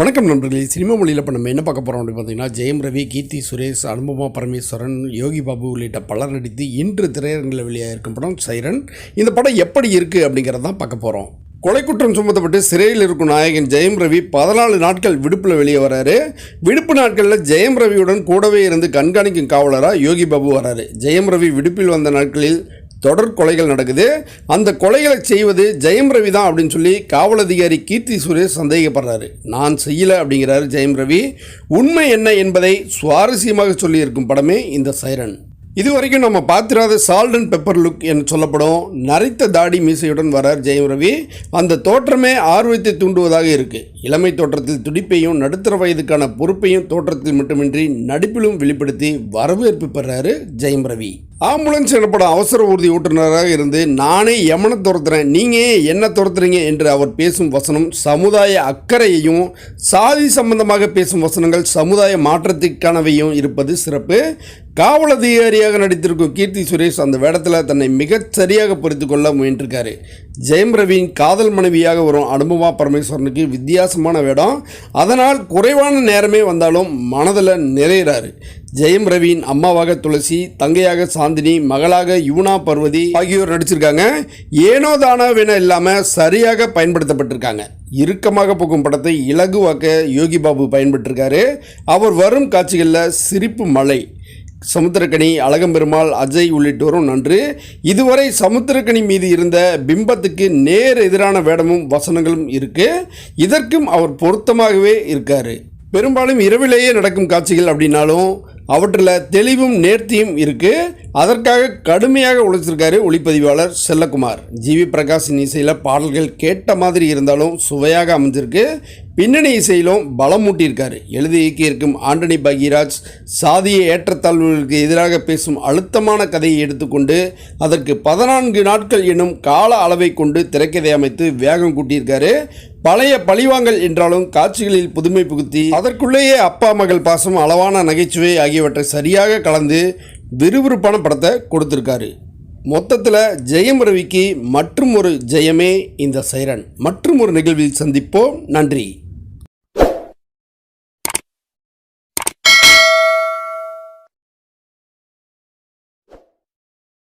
வணக்கம் நண்பர்களே. சினிமா மொழியில் இப்போ நம்ம என்ன பார்க்க போகிறோம் அப்படின்னு பார்த்தீங்கன்னா ஜெயம் ரவி கீர்த்தி சுரேஷ் அனுபமா பரமேஸ்வரன் யோகி பாபு உள்ளிட்ட பலர் நடித்து இன்று திரையரங்கில் வெளியாக இருக்கும் படம் சைரன். இந்த படம் எப்படி இருக்குது அப்படிங்கிறத தான் பார்க்க போகிறோம் கொலை குற்றம் சுமத்தப்பட்டு சிறையில் இருக்கும் நாயகன் ஜெயம் ரவி பதினாலு நாட்கள் விடுப்பில் வெளியே வராரு. விடுப்பு நாட்களில் ஜெயம் ரவியுடன் கூடவே இருந்து கண்காணிக்கும் காவலராக யோகி பாபு வராரு. ஜெயம் ரவி விடுப்பில் வந்த நாட்களில் தொடர் கொலைகள் நடக்குது. அந்த கொலைகளை செய்வது ஜெயம் ரவி தான் அப்படின்னு சொல்லி காவல் அதிகாரி கீர்த்தி சுரேஷ் சந்தேகப்படுறாரு. நான் செய்யலை அப்படிங்கிறாரு ஜெயம் ரவி. உண்மை என்ன என்பதை சுவாரஸ்யமாக சொல்லியிருக்கும் படமே இந்த சைரன். இதுவரைக்கும் நம்ம பார்த்திராத சால்ட் அண்ட் பெப்பர் லுக் என்று சொல்லப்படும் நரைத்த தாடி மீசையுடன் வரார் ஜெயம் ரவி. அந்த தோற்றமே ஆர்வத்தை தூண்டுவதாக இருக்குது இளமை தோற்றத்தில் துடிப்பையும் நடுத்தர வயதுக்கான பொறுப்பையும் தோற்றத்தில் மட்டுமின்றி நடிப்பிலும் வெளிப்படுத்தி வரவேற்பு பெறாரு ஜெயம் ரவி. ஆம்புலன்ஸ் எனப்படும் அவசர ஊர்தி ஓட்டுநராக இருந்து நானே எமனை துரத்துறேன். நீங்கள் என்ன துரத்துறீங்க? என்று அவர் பேசும் வசனம் சமுதாய அக்கறையையும் சாதி சம்பந்தமாக பேசும் வசனங்கள் சமுதாய மாற்றத்திற்கானவையும் இருப்பது சிறப்பு. காவல் அதிகாரியாக நடித்திருக்கும் கீர்த்தி சுரேஷ் அந்த வேடத்தில் தன்னை மிகச் சரியாக பொறுத்து கொள்ள முயன்றிருக்காரு. ஜெயம் ரவியின் காதல் மனைவியாக வரும் அனுபவா பரமேஸ்வரனுக்கு வித்தியாசமான வேடம். அதனால் குறைவான நேரமே வந்தாலும் மனதில் நிறையிறாரு. ஜெயம் ரவியின் அம்மாவாக துளசி தங்கையாக சாந்தினி மகளாக யுவனா பர்வதி ஆகியோர் நடிச்சிருக்காங்க. ஏனோ தானோவென இல்லாமல் சரியாக பயன்படுத்தப்பட்டிருக்காங்க. இறுக்கமாக போகும் படத்தை இலகுவாக்க யோகி பாபு பயன்பட்டிருக்காரு அவர் வரும் காட்சிகளில் சிரிப்பு மலை சமுத்திரக்கனி அழகம்பெருமாள் அஜய் உள்ளிட்டோரும் நன்று. இதுவரை சமுத்திரக்கனி மீது இருந்த பிம்பத்துக்கு நேர் எதிரான வேடமும் வசனங்களும் இருக்கு. இதற்கும் அவர் பொருத்தமாகவே இருக்காரு. பெரும்பாலும் இரவிலேயே நடக்கும் காட்சிகள் அப்படின்னாலும் அவற்றில் தெளிவும் நேர்த்தியும் இருக்குது அதற்காக கடுமையாக உழைச்சிருக்காரு ஒளிப்பதிவாளர் செல்லகுமார். ஜிவி பிரகாஷின் இசையில் பாடல்கள் கேட்ட மாதிரி இருந்தாலும் சுவையாக அமைஞ்சிருக்கு. பின்னணி இசையிலும் பலம் மூட்டியிருக்காரு. எழுதி இயக்கியிருக்கும் ஆண்டனி பகீராஜ் சாதிய ஏற்றத்தாழ்வுகளுக்கு எதிராக பேசும் அழுத்தமான கதையை எடுத்துக்கொண்டு அதற்கு பதினான்கு நாட்கள் எனும் கால அளவை கொண்டு திரைக்கதை அமைத்து வேகம் கூட்டியிருக்காரு. பழைய பழிவாங்கல் என்றாலும் காட்சிகளில் புதுமை புகுத்தி அதற்குள்ளேயே அப்பா மகள் பாசம் அளவான நகைச்சுவை ஆகியவற்றை சரியாக கலந்து விறுவிறுப்பான படத்தை கொடுத்துருக்காரு. மொத்தத்தில் ஜெயம் ரவிக்கு மற்றும் ஒரு ஜெயமே இந்த சைரன். மற்றும் ஒரு நிகழ்வில் சந்திப்போம். நன்றி.